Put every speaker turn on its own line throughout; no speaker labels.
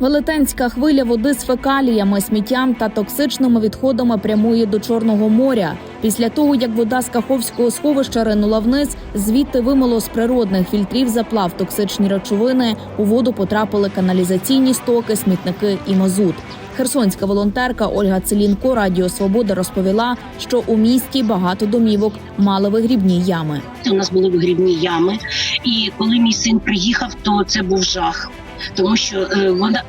Велетенська хвиля води з фекаліями, сміттям та токсичними відходами прямує до Чорного моря. Після того, як вода з Каховського сховища ринула вниз, звідти вимило з природних фільтрів заплав токсичні речовини. У воду потрапили каналізаційні стоки, смітники і мазут. Херсонська волонтерка Ольга Целінко Радіо Свобода розповіла, що у місті багато домівок мали вигрібні ями.
У нас були вигрібні ями, і коли мій син приїхав, то це був жах. Тому що е, вода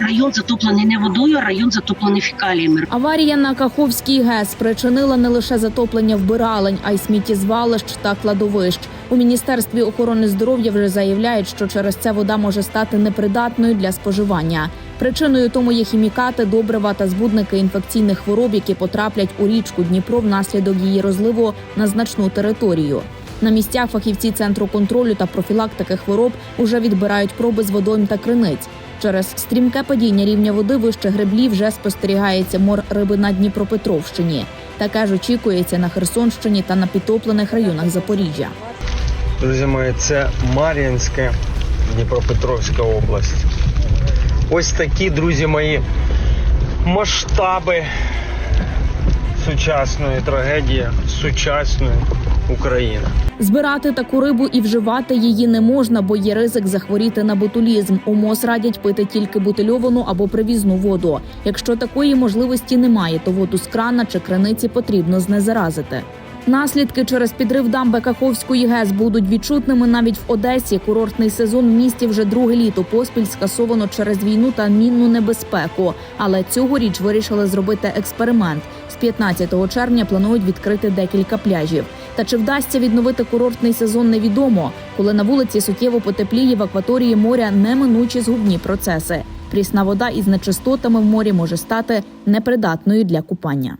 район затоплений не водою, район затоплений фекаліями.
Аварія на Каховській ГЕС спричинила не лише затоплення вбиралень, а й сміттєзвалищ та кладовищ. У міністерстві охорони здоров'я вже заявляють, що через це вода може стати непридатною для споживання. Причиною тому є хімікати, добрива та збудники інфекційних хвороб, які потраплять у річку Дніпро внаслідок її розливу на значну територію. На місцях фахівці центру контролю та профілактики хвороб уже відбирають проби з водойм та криниць. Через стрімке падіння рівня води вище греблі вже спостерігається мор риби на Дніпропетровщині. Таке ж очікується на Херсонщині та на підтоплених районах Запоріжжя.
Друзі мої, це Мар'їнське, Дніпропетровська область. Ось такі, друзі мої, масштаби сучасної трагедії, сучасної України.
Збирати таку рибу і вживати її не можна, бо є ризик захворіти на ботулізм. У МОЗ радять пити тільки бутильовану або привізну воду. Якщо такої можливості немає, то воду з крана чи криниці потрібно знезаразити. Наслідки через підрив дамби Каховської ГЕС будуть відчутними навіть в Одесі. Курортний сезон в місті вже друге літо поспіль скасовано через війну та мінну небезпеку. Але цьогоріч вирішили зробити експеримент. З 15 червня планують відкрити декілька пляжів. Та чи вдасться відновити курортний сезон, невідомо. Коли на вулиці суттєво потепліє в акваторії моря неминучі згубні процеси. Прісна вода із нечистотами в морі може стати непридатною для купання.